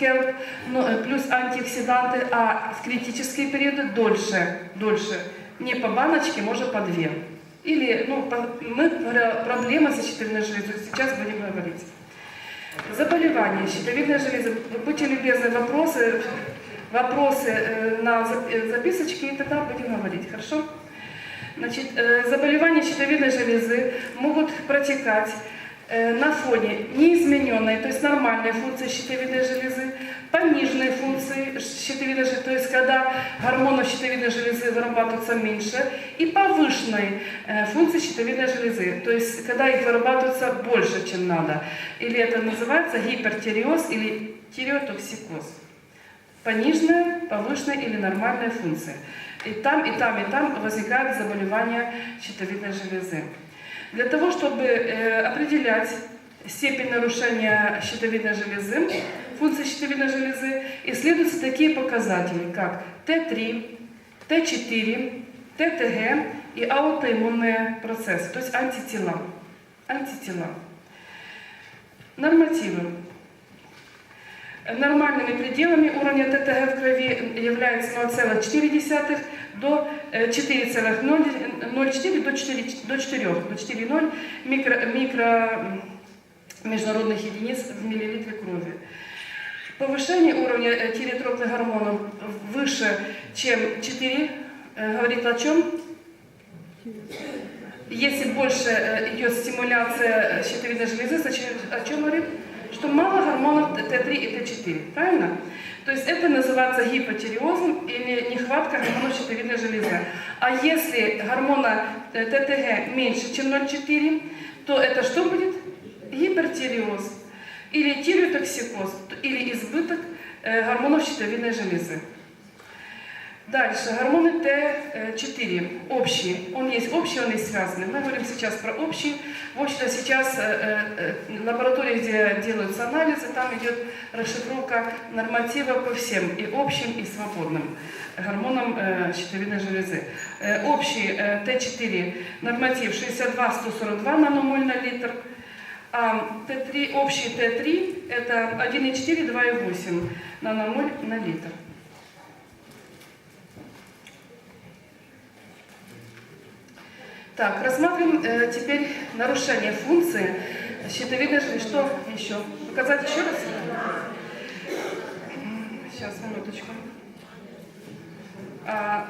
Ну, э, плюс антиоксиданты, а в критические периоды дольше, дольше. Не по баночке, может по две. Или, ну, мы про проблемы со щитовидной железой сейчас будем говорить. Заболевания щитовидной железы. Будьте любезны, вопросы, вопросы э, на э, записочке, и тогда будем говорить, хорошо? Значит, заболевания щитовидной железы могут протекать на фоне неизмененной, то есть нормальной функции щитовидной железы, пониженной функции щитовидной железы, то есть когда гормонов щитовидной железы вырабатывается меньше, и повышенной э, функции щитовидной железы, то есть когда их вырабатывается больше, чем надо. Или это называется гипертиреоз или тиреотоксикоз. Пониженная, повышенная или нормальная функция. И там, и там, и там возникают заболевания щитовидной железы. Для того, чтобы э, определять степень нарушения щитовидной железы, функции щитовидной железы, исследуются такие показатели, как Т3, Т4, ТТГ и аутоиммунные процессы, то есть антитела. Антитела. Нормативы. Нормальными пределами уровня ТТГ в крови является 0,4 до э, 4,04 до 4, до 4, до 4,0 микро, микро международных единиц в миллилитре крови. Повышение уровня э, тиреотропных гормонов выше, чем 4, э, говорит о чем? Если больше э, идет стимуляция э, щитовидной железы, о чем говорит? Что мало гормонов Т3 и Т4, правильно? То есть это называется гипотиреозом или нехватка гормонов щитовидной железы. А если гормона э, ТТГ меньше, чем 0,4, то это что будет? Гипертиреоз или тиреотоксикоз, или избыток э, гормонов щитовидной железы. Дальше, гормоны Т4, общие. Он есть общий, он есть связанный. Мы говорим сейчас про общий. В общем-то, сейчас э, э, э, лаборатории, где делаются анализы, там идет расшифровка норматива по всем, и общим, и свободным гормонам щитовидной железы. Общий э, Т4 норматив 62-142 наномоль на литр, а Т3, общий Т3 это 1,4-2,8 наномоль на литр. Так, рассмотрим э, теперь нарушение функции щитовидной железы. Что еще? Показать еще раз? Сейчас, минуточку. А,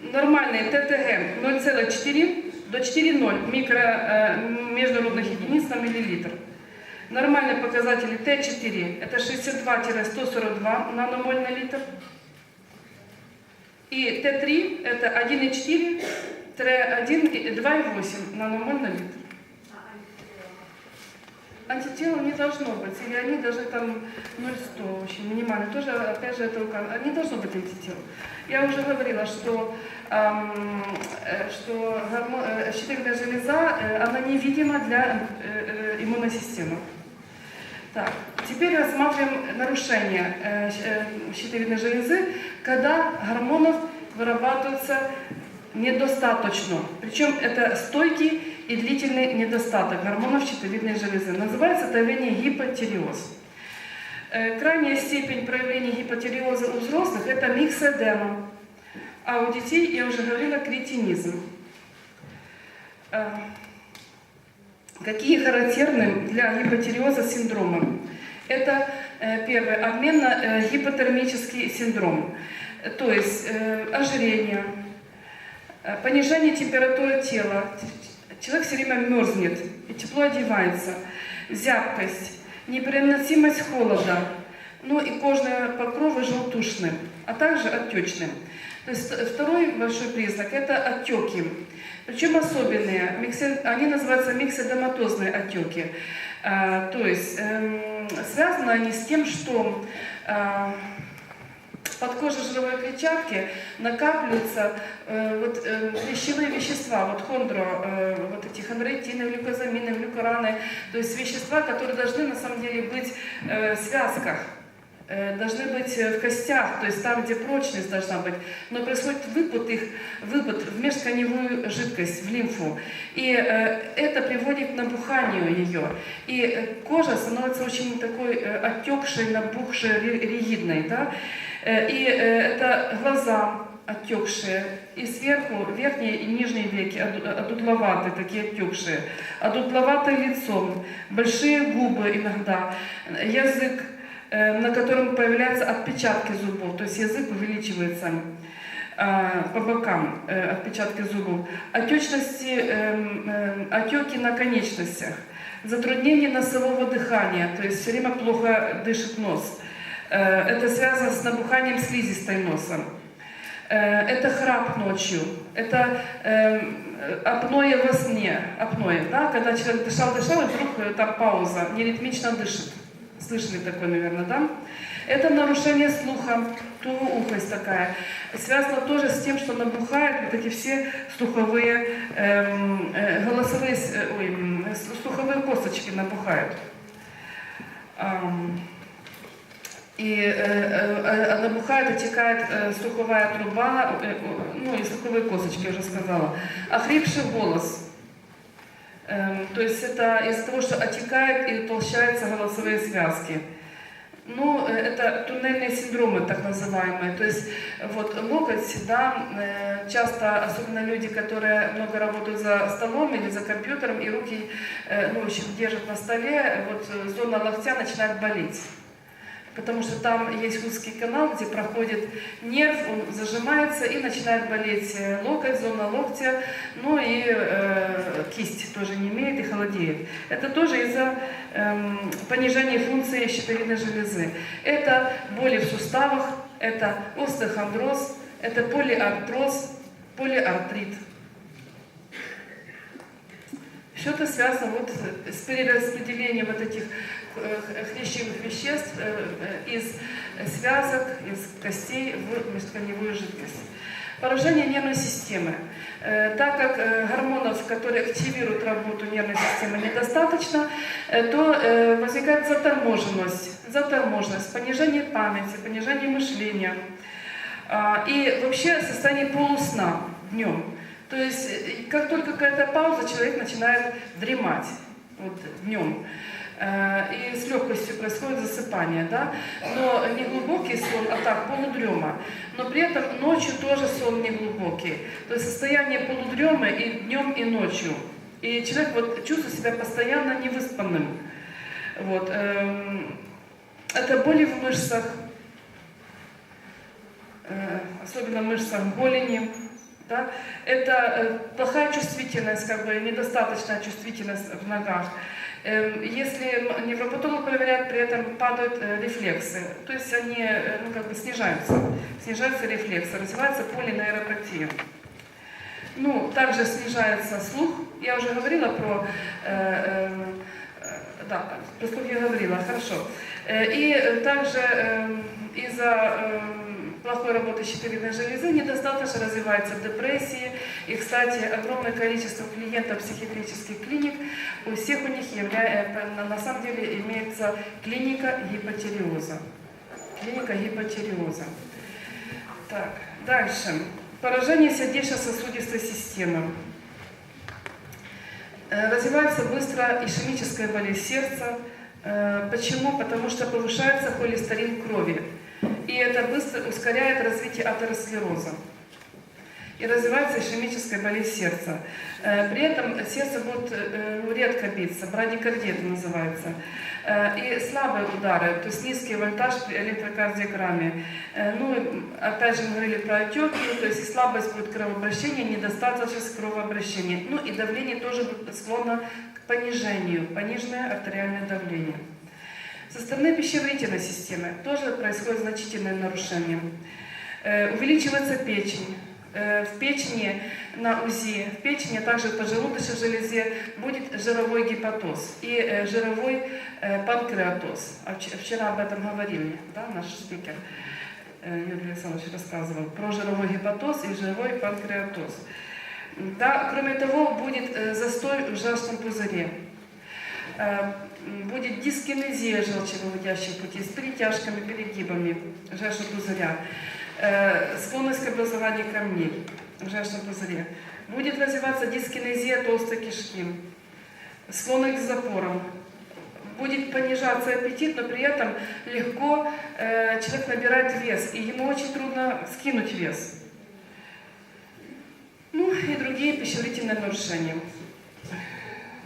нормальный ТТГ 0,4 до 4,0 микро э, международных единиц на миллилитр. Нормальные показатели Т4 это 62-142 наномоль на литр. И Т3 это 1,4 2,8 наномоль на литр. Антитела не должно быть, или они даже там 0,100, очень минимально. Тоже, опять же, это. Не должно быть антител. Я уже говорила, что, эм, что гормон, э, щитовидная железа, э, она невидима для э, э, иммунной системы. Так, теперь рассматриваем нарушение э, э, щитовидной железы, когда гормонов вырабатывается недостаточно. Причем это стойкий и длительный недостаток гормонов щитовидной железы. Называется это явление гипотиреоз. Э, Крайняя степень проявления гипотиреоза у взрослых – это миксодема, а у детей, я уже говорила, кретинизм. Э, Какие характерны для гипотиреоза синдромы? Это э, первое, обменно-гипотермический синдром, то есть ожирение, понижение температуры тела, человек все время мерзнет и тепло одевается, зябкость, непереносимость холода, ну и кожные покровы желтушные, а также отечные. То есть э, второй большой признак – это отеки. Причем особенные, они называются миксодоматозные отеки. А, То есть эм, связаны они с тем, что а, под кожей жировой клетчатки накапливаются э, вот, э, пищевые вещества, вот хондро, э, вот эти хондроитины, глюкозамины, глюкораны, то есть вещества, которые должны на самом деле быть э, в связках э, должны быть э, в костях, то есть там, где прочность должна быть. Но происходит выпад их, выпад в межтканевую жидкость, в лимфу. И э, это приводит к набуханию ее. И кожа становится очень такой отекшей, набухшей, ри- ригидной. Да? Э, И э, это глаза отекшие, и сверху верхние и нижние веки оду- одутловатые, такие отекшие, одутловатое лицо, большие губы иногда, язык, э, на котором появляются отпечатки зубов, то есть язык увеличивается а, по бокам, э, отпечатки зубов, отечности, эм, эм, отеки на конечностях, затруднение носового дыхания, то есть все время плохо дышит нос. Э, Это связано с набуханием слизистой носа. Э, Это храп ночью, это эм, апноэ во сне, апноэ, да, когда человек дышал, дышал, и вдруг э, там пауза, неритмично дышит. Слышали такое, наверное, да? Это нарушение слуха, тугоухость такая. Связано тоже с тем, что набухают вот эти все слуховые, эм, э, голосовые, э, ой, слуховые косточки набухают. Ам, и э, э, э, набухает, отекает э, слуховая труба, ну и слуховые косточки, я уже сказала. Охрипший голос. Эм, то есть это из-за того, что отекает и толщаются голосовые связки. Ну, это туннельные синдромы, так называемые. То есть вот локоть, да, э, часто, особенно люди, которые много работают за столом или за компьютером, и руки, ну, держат на столе, вот зона локтя начинает болеть. Потому что там есть узкий канал, где проходит нерв, он зажимается и начинает болеть э, локоть, зона локтя, ну и э, кисть тоже не имеет и холодеет. Это тоже из-за эм, понижения функции щитовидной железы. Это боли в суставах, это остеохондроз, это полиартроз, полиартрит. Все это связано вот с перераспределением вот этих э, хрящевых веществ э, э, из связок, из костей в межтканевую жидкость. Поражение нервной системы. Э, Так как э, гормонов, которые активируют работу нервной системы, недостаточно, э, то э, возникает заторможенность, заторможенность, понижение памяти, понижение мышления. А, И вообще состояние полусна днем. То есть, э, как только какая-то пауза, человек начинает дремать вот, днем. Э, И с легкостью происходит засыпание, да? Но не глубокий сон, а так, полудрема. Но при этом ночью тоже сон не глубокий. То есть состояние полудремы и днем, и ночью. И человек вот чувствует себя постоянно невыспанным. Вот. эм, Это боли в мышцах, э, особенно в мышцах голени. Да? Это э, плохая чувствительность, как бы недостаточная чувствительность в ногах. Эм, Если невропатолог проверяет, при этом падают э, рефлексы, то есть они э, ну, как бы снижаются, снижаются рефлексы, развивается полинейропатия. Ну, также снижается слух. Я уже говорила про, э, э, да, про слух я говорила, хорошо. Э, И также э, из-за э, плохой работы щитовидной железы недостаточно развивается депрессии. И, кстати, огромное количество клиентов психиатрических клиник, у всех у них является, на, на самом деле имеется клиника гипотериоза. Клиника гипотериоза. Так, дальше. Поражение сердечно-сосудистой системы. Э, Развивается быстро ишемическая болезнь сердца. Э, Почему? Потому что повышается холестерин крови. И это быстро ускоряет развитие атеросклероза. И развивается ишемическая болезнь сердца. Э, При этом сердце будет э, ну, редко биться, брадикардия это называется. Э, И слабые удары, то есть низкий вольтаж при электрокардиограмме. Э, Ну, опять же, мы говорили про отеки, то есть слабость будет кровообращения, недостаточность кровообращения. Ну и давление тоже будет склонно к понижению, пониженное артериальное давление. Со стороны пищеварительной системы тоже происходит значительное нарушение. Э, Увеличивается печень. Э, В печени на УЗИ, в печени, а также в поджелудочной железе будет жировой гепатоз и э, жировой панкреатоз. А вч- Вчера об этом говорили, да, наш спикер Юрий Александрович рассказывал про жировой гепатоз и жировой панкреатоз. Да, кроме того, будет застой в желчном пузыре. Будет дискинезия желчевыводящих путей с перетяжками, перегибами желчного пузыря, э, склонность к образованию камней в желчном пузыре. Будет развиваться дискинезия толстой кишки, склонность к запорам. Будет понижаться аппетит, но при этом легко э, человек набирает вес, и ему очень трудно скинуть вес. Ну и другие пищеварительные нарушения.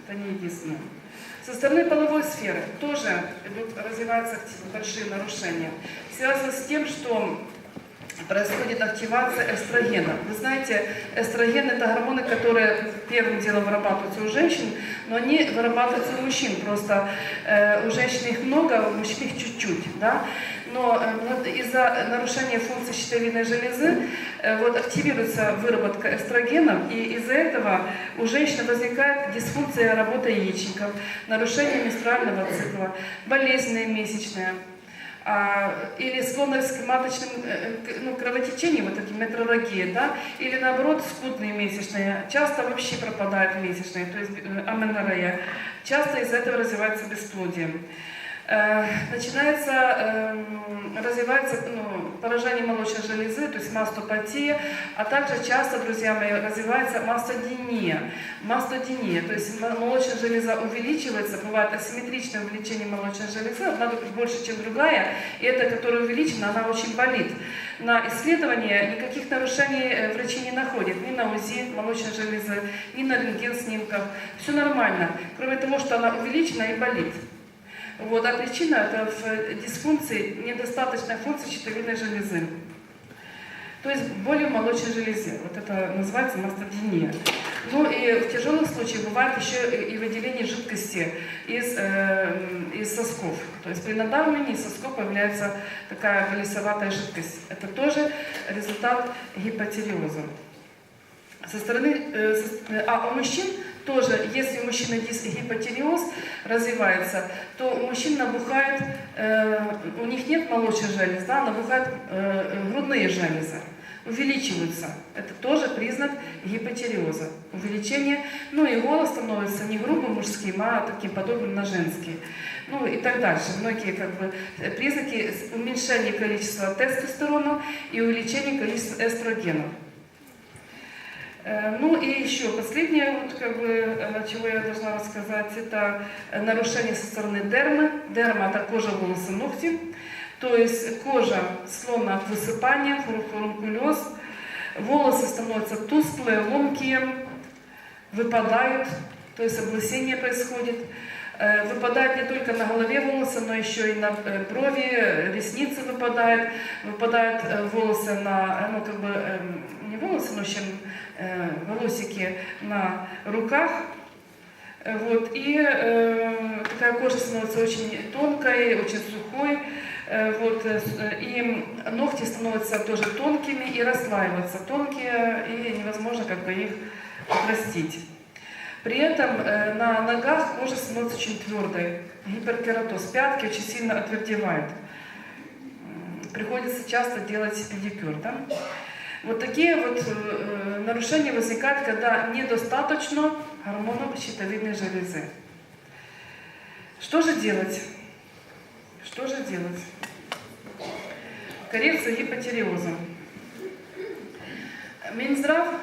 Это не единственное. Со стороны половой сферы тоже идут, развиваются большие нарушения. Связано с тем, что происходит активация эстрогена. Вы знаете, эстроген это гормоны, которые первым делом вырабатываются у женщин, но они вырабатываются у мужчин. Просто э, у женщин их много, у мужчин их чуть-чуть. Да? Но э, из-за нарушения функции щитовидной железы э, вот, активируется выработка эстрогенов, и из-за этого у женщины возникает дисфункция работы яичников, нарушение менструального цикла, болезненные месячные а, или склонность маточным э, к- ну, кровотечениям, вот такие метрологии, да, или наоборот скудные месячные, часто вообще пропадают месячные, то есть э, аменорея, часто из-за этого развивается бесплодие. Э, Начинается, эм, развивается ну, поражение молочной железы, то есть мастопатия, а также часто, друзья мои, развивается мастодиния. Мастодиния, то есть молочная железа увеличивается, бывает асимметричное увеличение молочной железы, одна больше, чем другая, и эта, которая увеличена, она очень болит. На исследование никаких нарушений э, врачи не находят, ни на УЗИ молочной железы, ни на рентген снимках. Все нормально, кроме того, что она увеличена и болит. Вот, а причина это в дисфункции, недостаточной функции щитовидной железы. То есть боли в молочной железе. Вот это называется мастодиния. Ну и в тяжелых случаях бывает еще и выделение жидкости из, э, из сосков. То есть при надавливании из сосков появляется такая волосоватая жидкость. Это тоже результат гипотиреоза. Со стороны, э, со- э, а у мужчин тоже, если у мужчины гипотиреоз развивается, то у мужчин набухает, э, у них нет молочных желез, да, набухают э, э, грудные железы, увеличиваются. Это тоже признак гипотиреоза. Увеличение, ну и голос становится не грубым мужским, а таким подобным на женский. Ну и так дальше. Многие как бы признаки уменьшения количества тестостерона и увеличения количества эстрогенов. Э, Ну и еще последнее, вот как бы, э, чего я должна рассказать, это нарушение со стороны дермы. Дерма – это кожа, волосы, ногти. То есть кожа склонна к высыпанию, фур- фурункулез. Волосы становятся тусклые, ломкие, выпадают, то есть облысение происходит. Э, Выпадают не только на голове волосы, но еще и на брови, ресницы выпадают, выпадают волосы на, ну как бы эм, не волосы, но в общем волосики на руках. Э, Вот, и э, такая кожа становится очень тонкой, очень сухой. Э, вот, э, э, и ногти становятся тоже тонкими и расслаиваются тонкие, и невозможно как бы их отрастить. При этом э, на ногах кожа становится очень твердой. Гиперкератоз. Пятки очень сильно отвердевают. Приходится часто делать педикюр. Да? Вот такие вот э, э, нарушения возникают, когда недостаточно гормонов щитовидной железы. Что же делать? Что же делать? Коррекция гипотиреоза. Минздрав,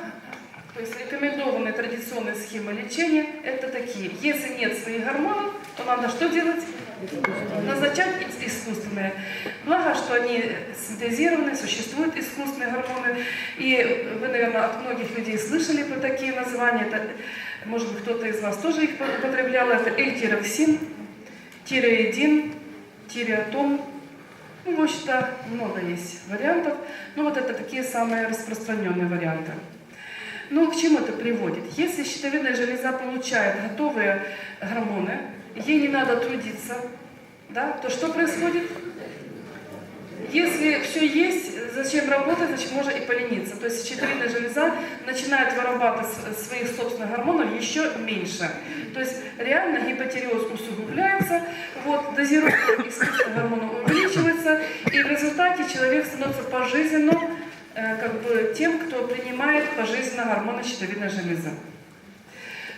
то есть рекомендованные традиционные схемы лечения, это такие. Если нет своих гормонов, то надо что делать? Назначать ис- искусственные. Благо, что они синтезированы, существуют искусственные гормоны. И вы, наверное, от многих людей слышали про такие названия. Это, может быть, кто-то из вас тоже их употреблял. Это эльтироксин, тиреидин, тиреотом. Ну, в общем-то, много есть вариантов. Ну, вот это такие самые распространенные варианты. Ну, к чему это приводит? Если щитовидная железа получает готовые гормоны, ей не надо трудиться, да, то что происходит? Если все есть, зачем работать, значит можно и полениться. То есть щитовидная железа начинает вырабатывать своих собственных гормонов еще меньше. То есть реально гипотиреоз усугубляется, вот, дозировка искусственных гормонов увеличивается, и в результате человек становится пожизненно э, как бы тем, кто принимает пожизненно гормоны щитовидной железы.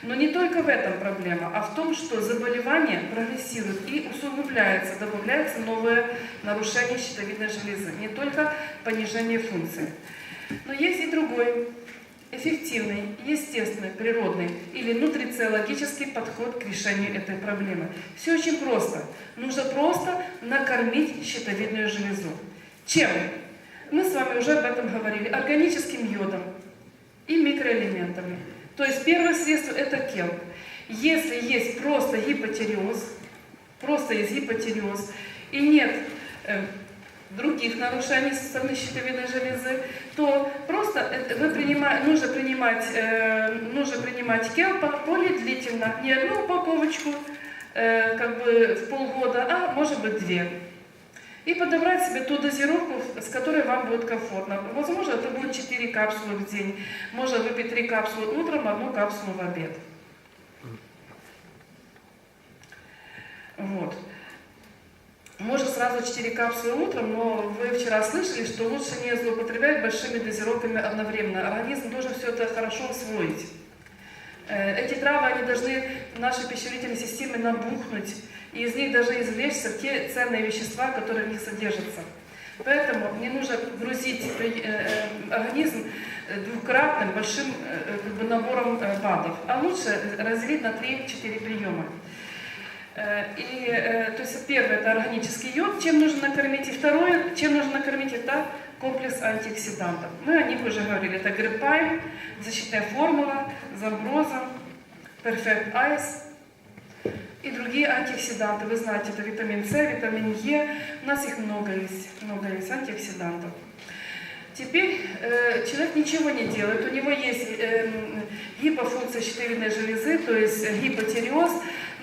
Но не только в этом проблема, а в том, что заболевание прогрессирует и усугубляется, добавляется новое нарушение щитовидной железы, не только понижение функции. Но есть и другой эффективный, естественный, природный или нутрициологический подход к решению этой проблемы. Все очень просто. Нужно просто накормить щитовидную железу. Чем? Мы с вами уже об этом говорили. Органическим йодом и микроэлементами. То есть первое средство это келп. Если есть просто гипотереоз, просто есть гипотереоз, и нет э, других нарушений со стороны щитовидной железы, то просто вы принимаете, нужно принимать, э, нужно принимать келпа полидлительно, не одну упаковочку э, как бы в полгода, а может быть две. И подобрать себе ту дозировку, с которой вам будет комфортно. Возможно, это будет 4 капсулы в день. Можно выпить 3 капсулы утром, одну капсулу в обед. Вот. Можно сразу 4 капсулы утром, но вы вчера слышали, что лучше не злоупотреблять большими дозировками одновременно. Организм должен все это хорошо усвоить. Э, эти травы, они должны в нашей пищеварительной системе набухнуть, и из них даже извлечься те ценные вещества, которые в них содержатся. Поэтому не нужно грузить э, э, организм двукратным большим как бы, набором БАДов, а лучше разделить на 3-4 приема. Э, и, э, то есть первое это органический йод, чем нужно накормить, и второе, чем нужно накормить, это комплекс антиоксидантов. Мы о них уже говорили, это гриппайм, защитная формула, замброза, Perfect Ice и другие антиоксиданты. Вы знаете, это витамин С, витамин Е, у нас их много есть, много есть антиоксидантов. Теперь э, человек ничего не делает, у него есть э, гипофункция щитовидной железы, то есть гипотереоз,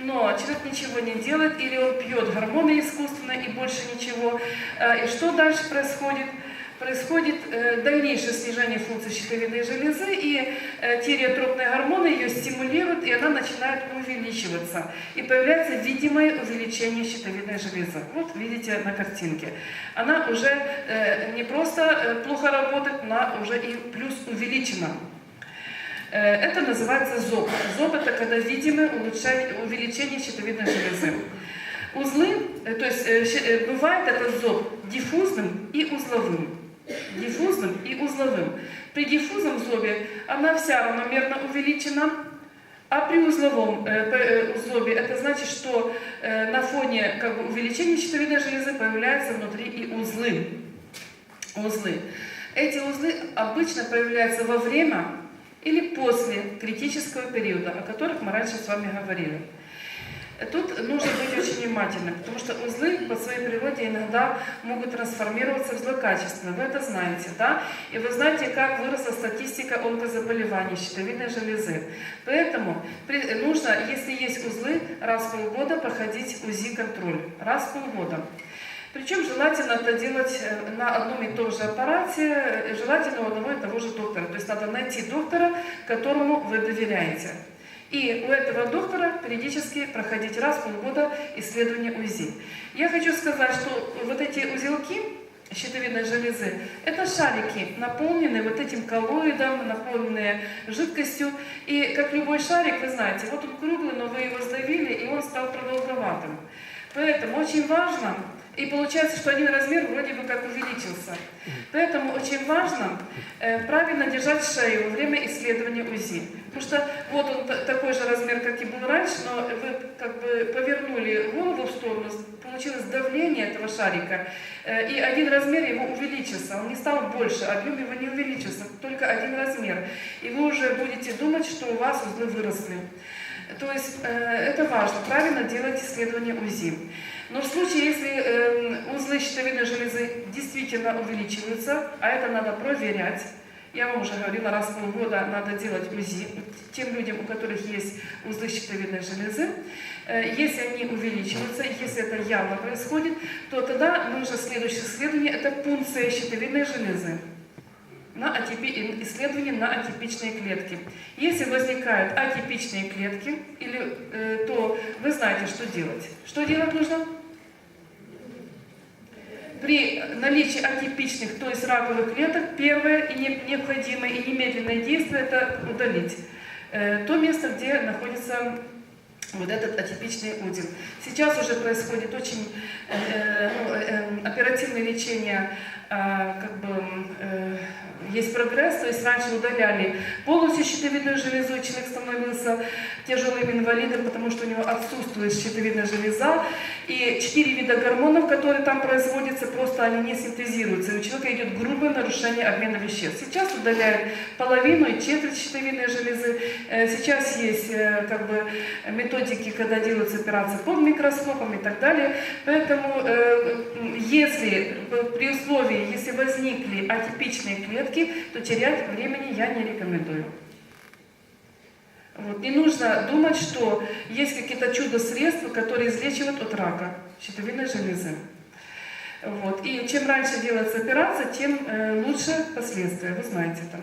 но человек ничего не делает, или он пьет гормоны искусственно и больше ничего. Э, и что дальше происходит? Происходит э, дальнейшее снижение функции щитовидной железы, и э, тиреотропные гормоны ее стимулируют, и она начинает увеличиваться. И появляется видимое увеличение щитовидной железы. Вот видите на картинке. Она уже э, не просто плохо работает, она уже и плюс увеличена. Это называется ЗОБ. ЗОБ это когда видимое увеличение щитовидной железы. Узлы, то есть бывает этот ЗОБ диффузным и узловым диффузным и узловым. При диффузном злобе она вся равномерно увеличена, а при узловом э, э, узлобе это значит, что э, на фоне как бы, увеличения щитовидной железы появляются внутри и узлы. узлы. Эти узлы обычно появляются во время или после критического периода, о которых мы раньше с вами говорили. Тут нужно быть очень внимательным, потому что узлы по своей природе иногда могут трансформироваться в злокачественные. Вы это знаете, да? И вы знаете, как выросла статистика онкозаболеваний щитовидной железы. Поэтому нужно, если есть узлы, раз в полгода проходить УЗИ-контроль. Раз в полгода. Причем желательно это делать э, на одном и том же аппарате, э, желательно у одного и того же доктора. То есть надо найти доктора, которому вы доверяете. И у этого доктора периодически проходить раз в полгода исследование УЗИ. Я хочу сказать, что вот эти узелки щитовидной железы, это шарики, наполненные вот этим коллоидом, наполненные жидкостью. И как любой шарик, вы знаете, вот он круглый, но вы его сдавили, и он стал продолговатым. Поэтому очень важно и получается, что один размер вроде бы как увеличился. Поэтому очень важно э, правильно держать шею во время исследования УЗИ. Потому что вот он такой же размер, как и был раньше, но вы как бы повернули голову в сторону, получилось давление этого шарика, э, и один размер его увеличился. Он не стал больше, объем его не увеличился, только один размер. И вы уже будете думать, что у вас узлы выросли. То есть э, это важно, правильно делать исследование УЗИ. Но в случае, если э, узлы щитовидной железы действительно увеличиваются, а это надо проверять, я вам уже говорила, раз в полгода надо делать УЗИ тем людям, у которых есть узлы щитовидной железы. Э, если они увеличиваются, если это явно происходит, то тогда нужно следующее исследование, это пункция щитовидной железы на атипи... исследование на атипичные клетки. Если возникают атипичные клетки, или, э, то вы знаете, что делать. Что делать нужно? При наличии атипичных, то есть раковых клеток, первое и необходимое и немедленное действие – это удалить. э, то место, где находится вот этот атипичный удил. Сейчас уже происходит очень э, ну, э, оперативное лечение, э, как бы э, есть прогресс, то есть раньше удаляли полностью щитовидную железу, и человек становился тяжелым инвалидом, потому что у него отсутствует щитовидная железа, и четыре вида гормонов, которые там производятся, просто они не синтезируются, и у человека идет грубое нарушение обмена веществ. Сейчас удаляют половину и четверть щитовидной железы, Э, сейчас есть э, как бы методики, когда делаются операции под микроскопом и так далее, поэтому э, если при условии, если возникли атипичные клетки, то терять времени я не рекомендую. Вот. Не нужно думать, что есть какие-то чудо-средства, которые излечивают от рака щитовидной железы. Вот. И чем раньше делается операция, тем э, лучше последствия, вы знаете там.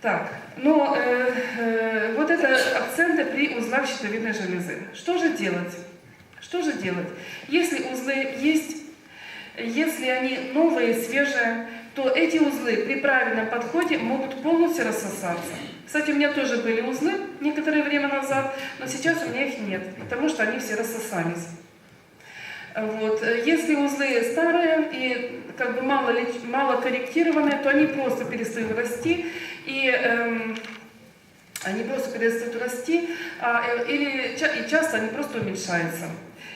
Так, но э, э, вот это акценты при узлах щитовидной железы. Что же делать? Что же делать? Если узлы есть, если они новые, свежие, то эти узлы при правильном подходе могут полностью рассосаться. Кстати, у меня тоже были узлы некоторое время назад, но сейчас у меня их нет, потому что они все рассосались. Вот. Если узлы старые и как бы мало, мало корректированные, то они просто перестают расти, и эм, они просто перестают расти, а, э, или, и часто они просто уменьшаются.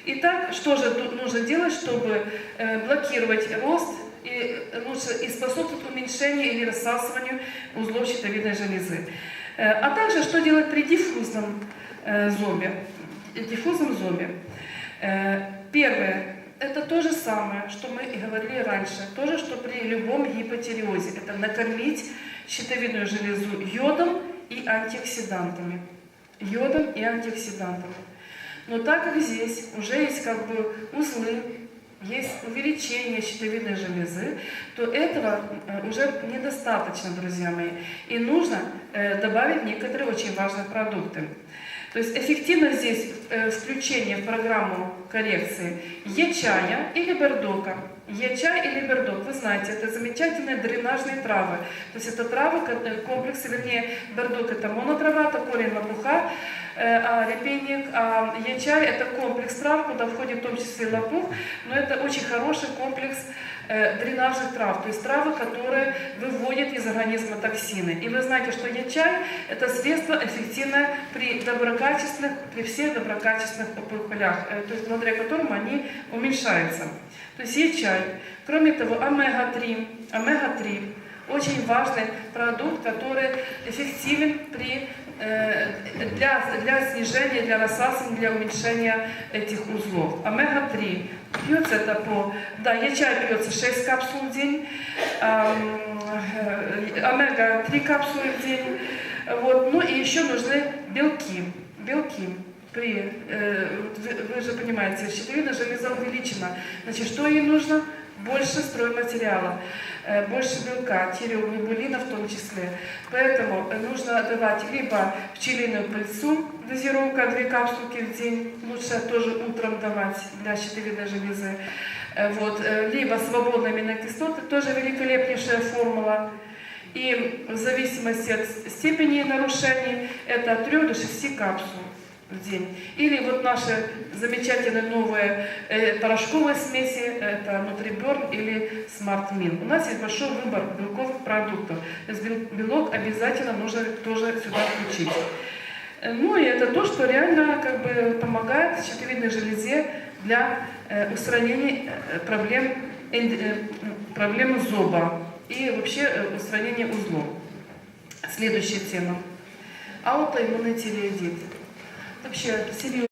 Итак, что же тут нужно делать, чтобы э, блокировать рост и э, лучше и способствовать уменьшению или рассасыванию узлов щитовидной железы? Э, а также, что делать при диффузном э, зобе? Диффузном зобе. Э, Первое. Это то же самое, что мы и говорили раньше. То же, что при любом гипотиреозе. Это накормить щитовидную железу йодом и антиоксидантами. Йодом и антиоксидантами. Но так как здесь уже есть как бы узлы, есть увеличение щитовидной железы, то этого э, уже недостаточно, друзья мои. И нужно э, добавить некоторые очень важные продукты. То есть эффективно здесь э, включение в программу коррекции Е-чая или бердока. Е-чай или бердок, вы знаете, это замечательные дренажные травы. То есть это травы, э, комплексы, вернее, бердок это монотрава, это корень лопуха, э, а репейник, а Е-чай это комплекс трав, куда входит в том числе лопух, но это очень хороший комплекс дренажных трав, то есть травы, которые выводят из организма токсины. И вы знаете, что Е-чай – это средство эффективное при доброкачественных, при всех доброкачественных опухолях, э, то есть благодаря которым они уменьшаются. То есть Е-чай. Кроме того, омега-3, омега-3 очень важный продукт, который эффективен при, э, для, для снижения, для рассасывания, для уменьшения этих узлов. Омега-3 пьется это по... Да, Е-чай пьется 6 капсул в день, э, омега-3 капсулы в день. Вот. Ну и еще нужны белки. Белки при, э, вы, вы же понимаете, щитовидная железа увеличена. Значит, что ей нужно? Больше стройматериала, э, больше белка, тиреоглобулина в том числе. Поэтому э, нужно давать либо пчелиную пыльцу, дозировка 2 капсулки в день, лучше тоже утром давать для щитовидной железы. Э, Вот, э, либо свободные аминокислоты, тоже великолепнейшая формула. И в зависимости от степени нарушений, это от 3 до 6 капсул в день. Или вот наши замечательные новые э, порошковые смеси, это Нутриберн или Смартмин. У нас есть большой выбор белковых продуктов. Белок обязательно нужно тоже сюда включить. Э, Ну и это то, что реально как бы помогает щитовидной железе для э, устранения э, проблем, э, зоба и вообще э, устранения узлов. Следующая тема. Аутоиммунный тиреоидит. Вообще, серьезно.